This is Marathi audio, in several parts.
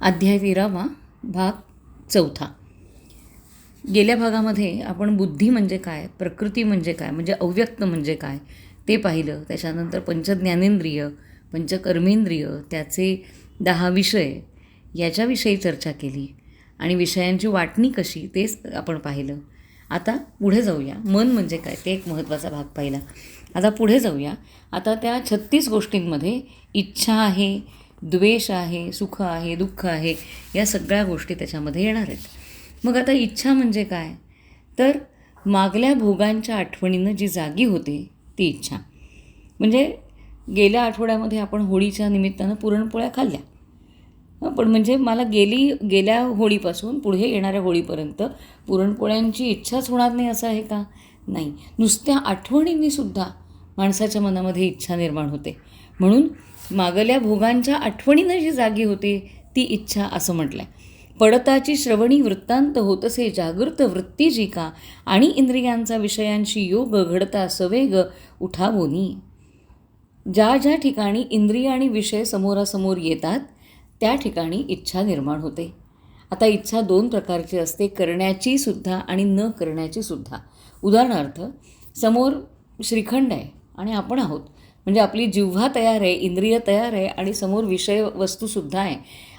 अध्याय विरावा भाग चौथा. गेल्या भागामध्ये आपण बुद्धी म्हणजे काय प्रकृती म्हणजे काय म्हणजे अव्यक्त म्हणजे काय ते पाहिलं. त्याच्यानंतर पंचज्ञानेंद्रिय पंचकर्मेंद्रिय त्याचे दहा विषय याच्याविषयी चर्चा केली. आणि विषयांची वाटणी कशी तेच आपण पाहिलं. आता पुढे जाऊया. मन म्हणजे काय ते एक महत्त्वाचा भाग पाहिला. आता पुढे जाऊया. आता त्या छत्तीस गोष्टींमध्ये इच्छा आहे द्वेष आहे सुख आहे दुःख आहे या सगळ्या गोष्टी त्याच्यामध्ये येणार आहेत. मग आता इच्छा म्हणजे काय? तर मागल्या भोगांच्या आठवणीनं जी जागी होते ती इच्छा. म्हणजे गेल्या आठवड्यामध्ये आपण होळीच्या निमित्तानं पुरणपोळ्या खाल्ल्या. पण म्हणजे मला गेली गेल्या होळीपासून पुढे येणाऱ्या होळीपर्यंत पुरणपोळ्यांची इच्छाच होणार नाही असं आहे का? नाही. नुसत्या आठवणींनीसुद्धा माणसाच्या मनामध्ये इच्छा निर्माण होते. म्हणून मागल्या भोगांच्या आठवणीनं जी जागी होते ती इच्छा असं म्हटलं आहे पडताची श्रवणी वृत्तांत होतसे जागृत वृत्ती जी का आणि इंद्रियांचा विषयांशी योग घडता सवेग उठावोनी. ज्या ज्या ठिकाणी इंद्रिय आणि विषय समोरासमोर येतात त्या ठिकाणी इच्छा निर्माण होते. आता इच्छा दोन प्रकारची असते करण्याची सुद्धा आणि न करण्याची सुद्धा. उदाहरणार्थ समोर श्रीखंड आहे आणि आपण आहोत. म्हणजे आपली जिव्हा तयार आहे इंद्रिय तयार आहे आणि समोर विषय वस्तूसुद्धा आहे.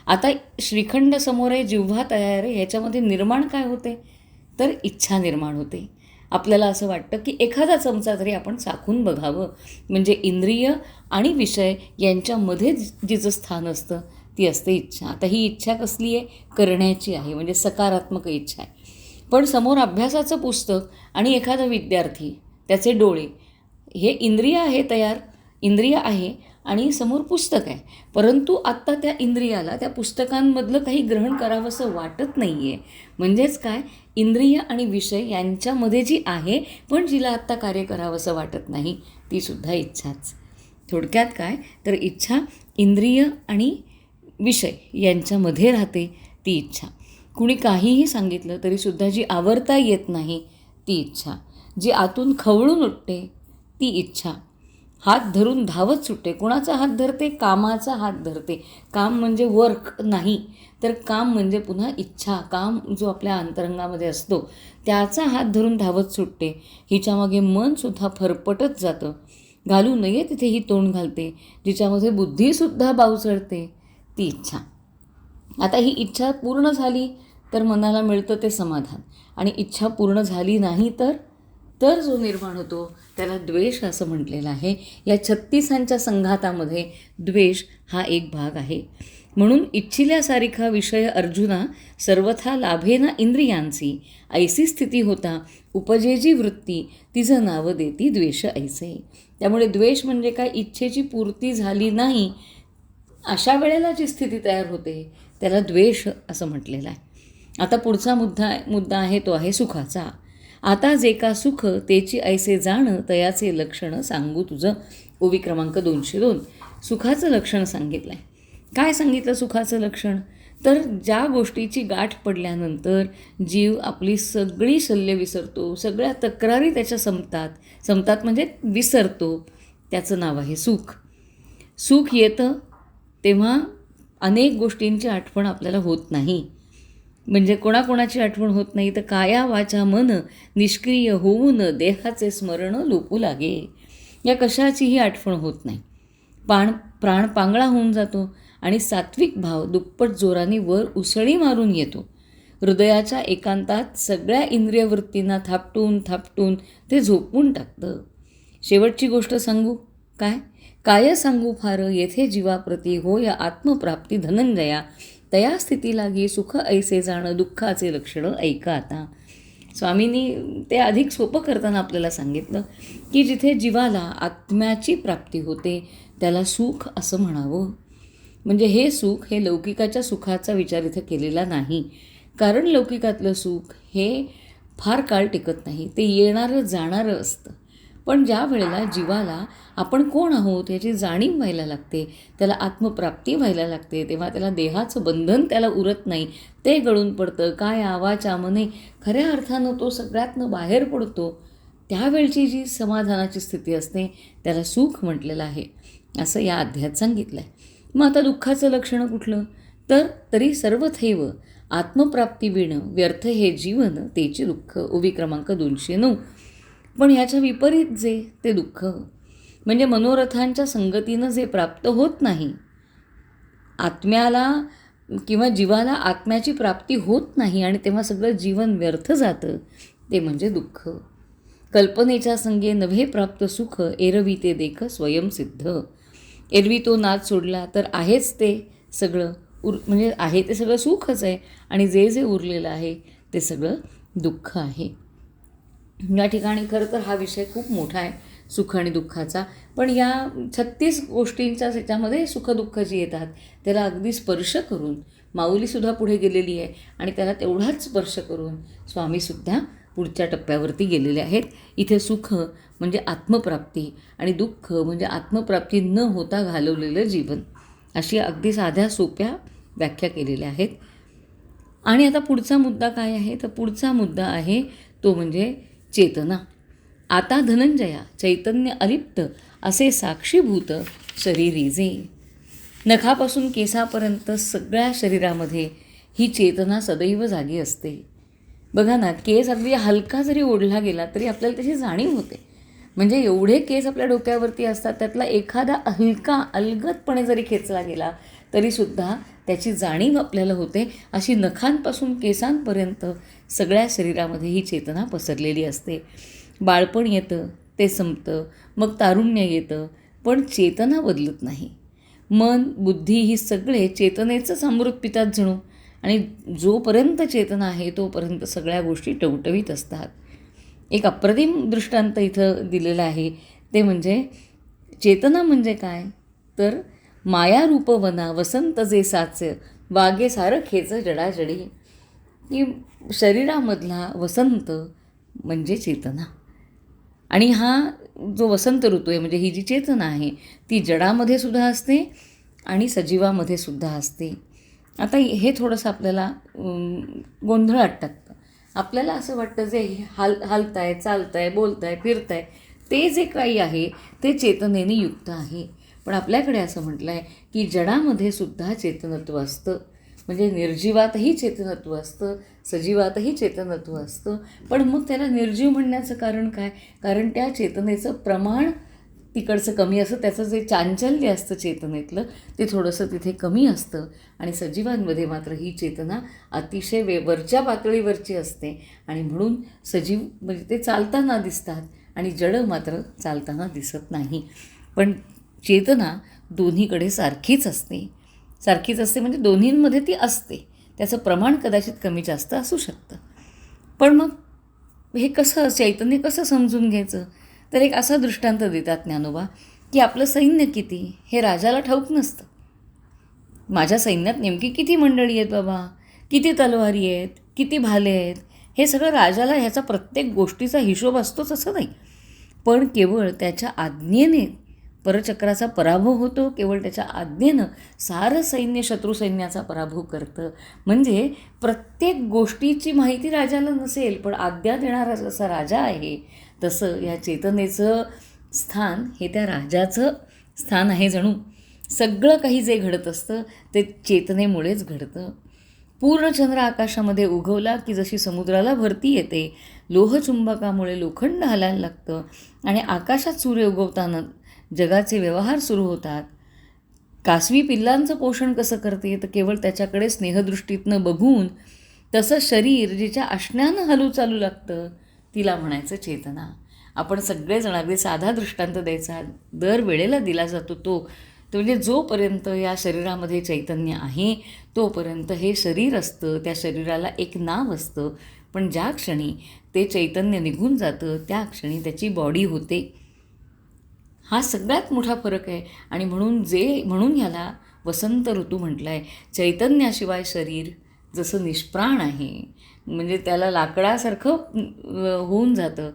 आता श्रीखंड समोर आहे जिव्हा तयार आहे ह्याच्यामध्ये निर्माण काय होते? तर इच्छा निर्माण होते. आपल्याला असं वाटतं की एखादा चमचा तरी आपण चाखून बघावं म्हणजे इंद्रिय आणि विषय यांच्यामध्ये जिचं स्थान असतं ती असते इच्छा. आता ही इच्छा कसली आहे? करण्याची आहे म्हणजे सकारात्मक इच्छा आहे. पण समोर अभ्यासाचं पुस्तक आणि एखादा विद्यार्थी त्याचे डोळे हे इंद्रिय आहे तयार इंद्रिय आहे आणि समोर पुस्तक आहे. परंतु आत्ता त्या इंद्रियाला त्या पुस्तकांमधलं काही ग्रहण करावंसं वाटत नाही आहे म्हणजेच काय? इंद्रिय आणि विषय यांच्यामध्ये जी आहे पण जिला आत्ता कार्य करावंसं वाटत नाही तीसुद्धा इच्छाच. थोडक्यात काय? तर इच्छा इंद्रिय आणि विषय यांच्यामध्ये राहते ती इच्छा. कुणी काहीही सांगितलं तरीसुद्धा जी आवरता येत नाही ती इच्छा. जी आतून खवळून उठते ती इच्छा. हात धरून धावत सुटते. कुणाचा हात धरते? कामाचा हात धरते. काम म्हणजे वर्क नाही. तर काम म्हणजे पुन्हा इच्छा. काम जो आपल्या अंतरंगामध्ये असतो त्याचा हात धरून धावत सुटते. हिच्यामागे मनसुद्धा फरफटत जातं. घालू नये तिथे ही तोंड घालते. जिच्यामध्ये बुद्धीसुद्धा बावचळते ती इच्छा. आता ही इच्छा पूर्ण झाली तर मनाला मिळतं ते समाधान. आणि इच्छा पूर्ण झाली नाही तर तर जो निर्माण होतो त्याला द्वेष असं म्हटलेलं आहे. या छत्तीसांच्या संघातामध्ये द्वेष हा एक भाग आहे. म्हणून इच्छिल्यासारिखा विषय अर्जुना सर्वथा लाभेना इंद्रियांची ऐसी स्थिती होता उपजेजी वृत्ती तिचं नाव देती द्वेष ऐसे. त्यामुळे द्वेष म्हणजे काय? इच्छेची पूर्ती झाली नाही अशा वेळेला जी स्थिती तयार होते त्याला द्वेष असं म्हटलेलं आहे. आता पुढचा मुद्दा मुद्दा आहे तो आहे सुखाचा. आता जे का सुख तेची ऐसे जाण तयाचे लक्षण सांगू तुझं. ओवी क्रमांक दोनशे दोन. सुखाचं लक्षण सांगितलं आहे काय सांगितलं सुखाचं लक्षण? तर ज्या गोष्टीची गाठ पडल्यानंतर जीव आपली सगळी शल्य विसरतो सगळ्या तक्रारी त्याच्या संपतात. संपतात म्हणजे विसरतो. त्याचं नाव आहे सुख. सुख येतं तेव्हा अनेक गोष्टींची आठवण आपल्याला होत नाही. म्हणजे कोणाकोणाची आठवण होत नाही तर काया वाचा मन निष्क्रिय होऊन देहाचे स्मरण लोपू लागे. या कशाचीही आठवण होत नाही. पाण प्राण पांगळा होऊन जातो आणि सात्विक भाव दुप्पट जोराने वर उसळी मारून येतो. हृदयाच्या एकांतात सगळ्या इंद्रियवृत्तींना थापटून थापटून ते झोपून टाकतं. शेवटची गोष्ट सांगू? काय? काय सांगू फार? येथे जीवाप्रती हो या आत्मप्राप्ती धनंजया. तया स्थिती लागी सुख ऐसे जाणं दुःखाचे लक्षणं ऐका आता. स्वामींनी ते अधिक सोपं करताना आपल्याला सांगितलं की जिथे जीवाला आत्म्याची प्राप्ती होते त्याला सुख असं म्हणावं. म्हणजे हे सुख हे लौकिकाच्या सुखाचा विचार इथं केलेला नाही. कारण लौकिकातलं सुख हे फार काळ टिकत नाही. ते येणारं जाणारं असतं. पण ज्या वेळेला जीवाला आपण कोण आहोत याची जाणीव व्हायला लागते त्याला आत्मप्राप्ती व्हायला लागते तेव्हा त्याला देहाचं बंधन त्याला उरत नाही. ते गळून पडतं काय आवाच्या मने खऱ्या अर्थानं तो सगळ्यातनं बाहेर पडतो. त्यावेळची जी समाधानाची स्थिती असते त्याला सुख म्हटलेलं आहे. असं या अध्यायात सांगितलं आहे मग आता दुःखाचं लक्षण कुठलं? तर तरी सर्वथैव आत्मप्राप्ती विण व्यर्थ हे जीवन तेची दुःख. उभी क्रमांक दोनशे नऊ. पण ह्याच्या विपरीत जे ते दुःख. म्हणजे मनोरथांच्या संगतीनं जे प्राप्त होत नाही आत्म्याला किंवा जीवाला आत्म्याची प्राप्ती होत नाही आणि तेव्हा सगळं जीवन व्यर्थ जातं ते म्हणजे दुःख. कल्पनेच्या संगे नव्हे प्राप्त सुख एरवी ते देख स्वयंसिद्ध. एरवी तो नाद सोडला तर आहेच ते सगळं उर म्हणजे आहे ते सगळं सुखच आहे आणि जे जे उरलेलं आहे ते सगळं दुःख आहे. या ठिकाणी खरं तर हा विषय खूप मोठा आहे सुख आणि दुःखाचा. पण या छत्तीस गोष्टींच्या ह्याच्यामध्ये सुखदुःख जी येतात त्याला अगदी स्पर्श करून माऊलीसुद्धा पुढे गेलेली आहे आणि त्याला तेवढाच स्पर्श करून स्वामीसुद्धा पुढच्या टप्प्यावरती गेलेले आहेत. इथे सुख म्हणजे आत्मप्राप्ती आणि दुःख म्हणजे आत्मप्राप्ती न होता घालवलेलं जीवन अशी अगदी साध्या सोप्या व्याख्या केलेल्या आहेत. आणि आता पुढचा मुद्दा काय आहे? तर पुढचा मुद्दा आहे तो म्हणजे चेतना. आता धनंजया चैतन्य अलिप्त असे साक्षीभूत शरीरी जे नखापासून केसापर्यंत सगळ्या शरीरामध्ये ही चेतना सदैव जागी असते. बघा ना केस अगदी हलका जरी ओढला गेला तरी आपल्याला त्याची जाणीव होते. म्हणजे एवढे केस आपल्या डोक्यावरती असतात त्यातला एखादा हलका अलगदपणे जरी खेचला गेला तरीसुद्धा त्याची जाणीव आपल्याला होते अशी नखांपासून केसांपर्यंत सगळ्या शरीरामध्ये ही चेतना पसरलेली असते. बाळपण येतं ते संपतं मग तारुण्य येतं पण चेतना बदलत नाही. मन बुद्धी ही सगळे चेतनेचंच अमृत पितात जणू आणि जोपर्यंत चेतना आहे तोपर्यंत सगळ्या गोष्टी टवटवीत असतात. एक अप्रतिम दृष्टांत इथं दिलेलं आहे ते म्हणजे चेतना म्हणजे काय? तर मायारूपवना वसंत जे साच वागे सारं खेच जडाजडी. की शरीरामधला वसंत म्हणजे चेतना. आणि हा जो वसंत ऋतू आहे म्हणजे ही जी चेतना आहे ती जडामध्ये सुद्धा असते आणि सजीवामध्ये सुद्धा असते. आता हे थोडंसं आपल्याला गोंधळात टाकतं आपल्याला असं वाटतं जे हाल हालताय चालताय बोलताय फिरताय ते जे काही आहे ते चेतनेने युक्त आहे. पण आपल्याकडे असं म्हटलं आहे की जडामध्ये सुद्धा चेतनत्व असतं. म्हणजे निर्जीवातही चेतनत्व असतं सजीवातही चेतनत्व असतं. पण मग त्याला निर्जीव म्हणण्याचं कारण काय? कारण त्या चेतनेचं प्रमाण तिकडचं कमी असतं त्याचं जे चांचल्य असतं चेतनेतलं ते थोडंसं तिथे कमी असतं. आणि सजीवांमध्ये मात्र ही चेतना अतिशय वे वरच्या पातळीवरची असते. आणि म्हणून सजीव म्हणजे ते चालताना दिसतात आणि जड मात्र चालताना दिसत नाही. पण चेतना दोन्हीकडे सारखीच असते. सारखीच असते म्हणजे दोन्हींमध्ये ती असते. त्याचं प्रमाण कदाचित कमी जास्त असू शकतं. पण मग हे कसं चैतन्य कसं समजून घ्यायचं? तर एक असा दृष्टांत देतात ज्ञानोबा की आपलं सैन्य किती हे राजाला ठाऊक नसतं. माझ्या सैन्यात नेमकी किती मंडळी आहेत बाबा? किती तलवारी आहेत? किती भाले आहेत? हे सगळं राजाला ह्याचा प्रत्येक गोष्टीचा हिशोब असतोच असं नाही. पण केवळ त्याच्या आज्ञेने परचक्राचा पराभव होतो. केवळ त्याच्या आज्ञेनं सारं सैन्य शत्रू सैन्याचा पराभव करतं. म्हणजे प्रत्येक गोष्टीची माहिती राजाला नसेल पण आज्ञा देणारा जसा राजा आहे तसं या चेतनेचं स्थान हे त्या राजाचं स्थान आहे जणू. सगळं काही जे घडत असतं ते चेतनेमुळेच घडतं. पूर्णचंद्र आकाशामध्ये उगवला की जशी समुद्राला भरती येते लोहचुंबकामुळे लोखंड हलायला लागतं आणि आकाशात सूर्य उगवताना जगाचे व्यवहार सुरू होतात. कासवी पिल्लांचं पोषण कसं करते तर केवळ त्याच्याकडे स्नेहदृष्टीतनं बघून तसं शरीर जिच्या आशण्यानं हलू चालू लागतं तिला म्हणायचं चेतना. आपण सगळेजण अगदी साधा दृष्टांत द्यायचा. दर वेळेला दिला जातो तो. तो म्हणजे जोपर्यंत या शरीरामध्ये चैतन्य आहे तोपर्यंत हे शरीर असतं त्या शरीराला एक नाव असतं. पण ज्या क्षणी ते चैतन्य निघून जातं त्या क्षणी त्याची बॉडी होते. हा सगळ्यात मोठा फरक आहे. आणि म्हणून जे म्हणून ह्याला वसंत ऋतू म्हटलं आहे चैतन्याशिवाय शरीर जसं निष्प्राण आहे म्हणजे त्याला लाकडासारखं होऊन जातं.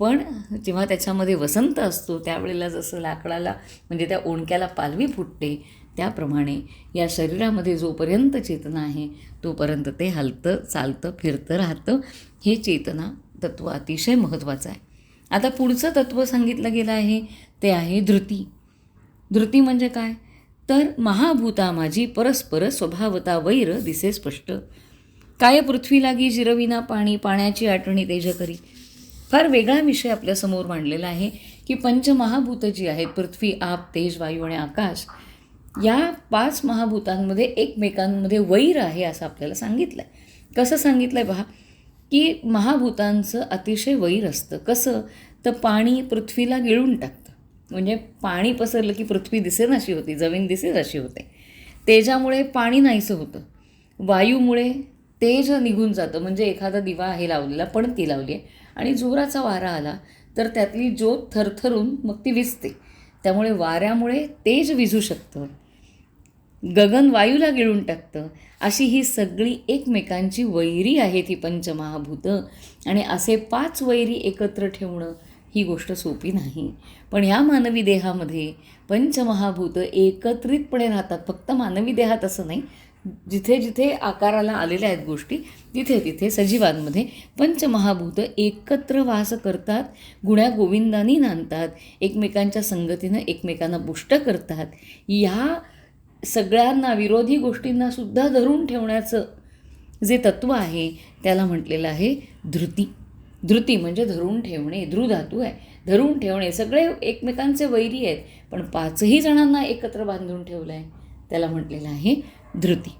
पण जेव्हा त्याच्यामध्ये वसंत असतो त्यावेळेला जसं लाकडाला म्हणजे त्या ओणक्याला पालवी फुटते त्याप्रमाणे या शरीरामध्ये जोपर्यंत चेतना आहे तोपर्यंत ते हलतं चालतं फिरतं राहतं. हे चेतना तत्त्व अतिशय महत्त्वाचं आहे. आता पुढचं तत्त्व सांगितलं गेलं आहे ते आहे धृती. धृती म्हणजे काय? तर महाभूता माझी परस्पर स्वभावता वैर दिसे स्पष्ट. काय पृथ्वी लागी जिरविना पाणी पाण्याची आठवणी तेज करी. फार वेगळा विषय आपल्यासमोर मांडलेला आहे की पंचमहाभूत जी आहेत पृथ्वी आप तेज वायू आणि आकाश या पाच महाभूतांमध्ये एकमेकांमध्ये वैर आहे असं आपल्याला सांगितलं आहे कसं सांगितलं आहे पहा की महाभूतांचं अतिशय वैर असतं. कसं? तर पाणी पृथ्वीला गिळून टाकतं. म्हणजे पाणी पसरलं की पृथ्वी दिसेन अशी होती जमीन दिसेल अशी होते. तेजामुळे पाणी नाहीसं होतं. वायूमुळे तेज निघून जातं. म्हणजे एखादा दिवा आहे लावलेला पण ती लावली आहे आणि जोराचा वारा आला तर त्यातली ज्योत थरथरून मग ती विजते त्यामुळे वाऱ्यामुळे तेज विझू शकतं. गगन वायूला गिळून टाकतं. अशी ही सगळी एकमेकांची वैरी आहेत ही पंचमहाभूतं. आणि असे पाच वैरी एकत्र ठेवणं ही गोष्ट सोपी नाही. पण ह्या मानवी देहामध्ये पंचमहाभूतं एकत्रितपणे राहतात. फक्त मानवी देहात असं नाही. जिथे जिथे आकाराला आलेल्या आहेत गोष्टी तिथे तिथे सजीवांमध्ये पंचमहाभूतं एकत्र वास करतात गुण्या गोविंदानी नांदतात एकमेकांच्या संगतीनं एकमेकांना पुष्ट करतात. या सगळ्यांना विरोधी गोष्टींना सुद्धा धरून ठेवण्याचं जे तत्त्व आहे त्याला म्हटलेलं आहे धृती. धृती म्हणजे धरून ठेवणे धृधातू आहे. धरून ठेवणे सगळे एकमेकांचे वैरी आहेत पण पाचही जणांना एकत्र बांधून ठेवलं आहे त्याला म्हटलेलं आहे धृती.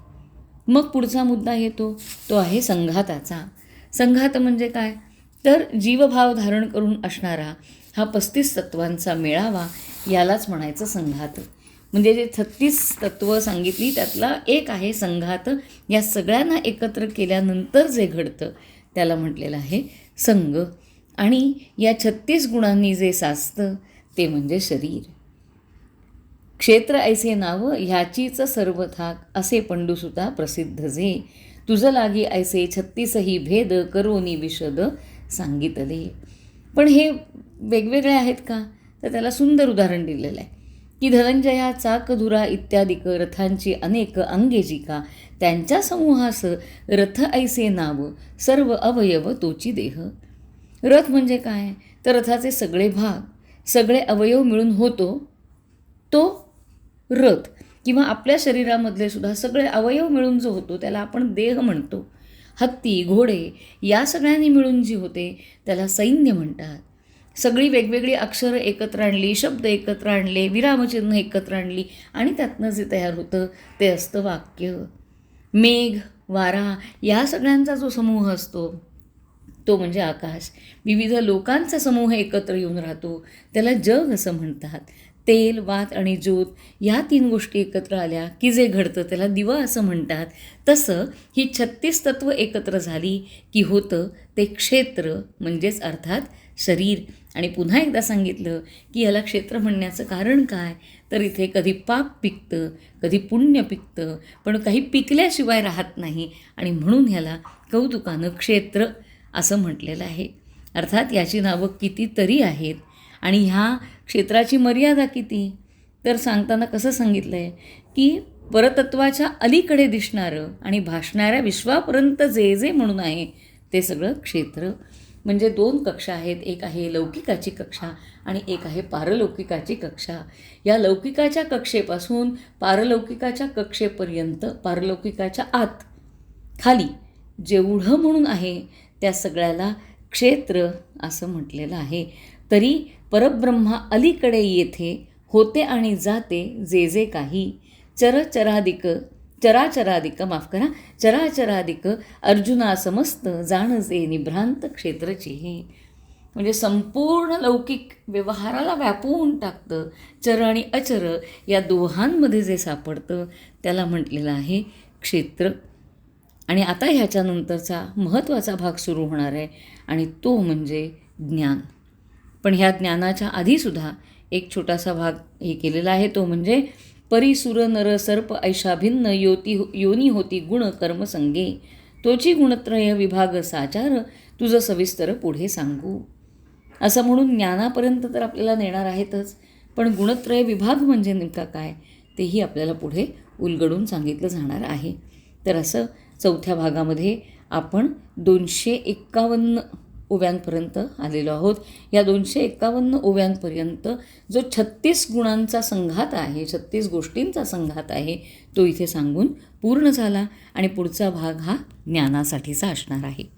मग पुढचा मुद्दा येतो तो आहे संघाताचा. संघात म्हणजे काय? तर जीवभाव धारण करून असणारा हा पस्तीस तत्वांचा मेळावा यालाच म्हणायचं संघात. म्हणजे जे छत्तीस तत्त्व सांगितली त्यातला एक आहे संघात. या सगळ्यांना एकत्र केल्यानंतर जे घडतं त्याला म्हटलेलं आहे संघ. आणि या छत्तीस गुणांनी जे साचतं ते म्हणजे शरीर. क्षेत्र ऐसे नाव ह्याचीच सर्व थाक असे पंडुसुता प्रसिद्ध जे. तुझं लागी ऐसे छत्तीसही भेद करोनी विशद सांगितले. पण हे वेगवेगळे आहेत का? तर त्याला सुंदर उदाहरण दिलेलं आहे. की धनंजया कधुरा इत्यादिक रथांची अनेक अंगेजिका त्यांच्या समूहास रथ ऐसे नाव सर्व अवयव तोची देह. रथ म्हणजे काय? तर रथाचे सगळे भाग सगळे अवयव मिळून होतो तो रथ किंवा आपल्या शरीरामधले सुद्धा सगळे अवयव मिळून जो होतो त्याला आपण देह म्हणतो. हत्ती घोडे या सगळ्यांनी मिळून जी होते त्याला सैन्य म्हणतात. सगळी वेगवेगळी अक्षरं एकत्र आणली शब्द एकत्र आणले विरामचिन्ह एकत्र आणली आणि त्यातनं जे तयार होतं ते असतं वाक्य. मेघ वारा या सगळ्यांचा जो समूह असतो तो म्हणजे आकाश. विविध लोकांचा समूह एकत्र येऊन राहतो. त्याला जग असं म्हणतात. तेल वात आणि ज्योत या तीन गोष्टी एकत्र आल्या की जे घडतं त्याला दिवा असं म्हणतात. तसं ही छत्तीस तत्व एकत्र झाली की होतं ते क्षेत्र म्हणजेच अर्थात शरीर. आणि पुन्हा एकदा सांगितलं की याला क्षेत्र म्हणण्याचं कारण काय? तर इथे कधी पाप पिकतं कधी पुण्य पिकतं पण काही पिकल्याशिवाय राहत नाही. आणि म्हणून ह्याला कौतुकानं क्षेत्र असं म्हटलेलं आहे. अर्थात याची नावं कितीतरी आहेत. आणि ह्या क्षेत्राची मर्यादा किती? तर सांगताना कसं सांगितलं आहे की परतत्वाच्या अलीकडे दिसणारं आणि भासणाऱ्या विश्वापर्यंत जे जे म्हणून आहे ते सगळं क्षेत्र. म्हणजे दोन कक्षा आहेत. एक आहे लौकिकाची कक्षा आणि एक आहे पारलौकिकाची कक्षा. या लौकिकाच्या कक्षेपासून पारलौकिकाच्या कक्षेपर्यंत पारलौकिकाच्या आत खाली जेवढं म्हणून आहे त्या सगळ्याला क्षेत्र असं म्हटलेलं आहे. तरी परब्रह्मा अलीकडे येथे होते आणि जाते जे जे काही. चरचरादिक चराचरादिक माफ करा चराचरादिक अर्जुना समस्त जाण जे निभ्रांत क्षेत्रची हे. म्हणजे संपूर्ण लौकिक व्यवहाराला व्यापवून टाकतं. चर आणि अचर या दोहांमध्ये जे सापडतं त्याला म्हटलेलं आहे क्षेत्र. आणि आता ह्याच्यानंतरचा महत्त्वाचा भाग सुरू होणार आहे आणि तो म्हणजे ज्ञान. पण ह्या ज्ञानाच्या आधीसुद्धा एक छोटासा भाग हे केलेला आहे. तो म्हणजे परिसुर नर सर्प ऐशा भिन्न योती हो, योनी होती गुण कर्मसंगे तोची गुणत्रय विभाग साचार तुझं सविस्तर पुढे सांगू. असं म्हणून ज्ञानापर्यंत तर आपल्याला नेणार आहेतच पण गुणत्रय विभाग म्हणजे नेमका काय तेही आपल्याला पुढे उलगडून सांगितलं जाणार आहे. तर असं चौथ्या भागामध्ये आपण दोनशे एक्कावन्न ओव्यांपर्यंत आलेलो आहोत. या दोनशे एकावन्न ओव्यांपर्यंत जो छत्तीस गुणांचा संघात आहे छत्तीस गोष्टींचा संघात आहे तो इथे सांगून पूर्ण झाला आणि पुढचा भाग हा ज्ञानासाठीचा असणार आहे.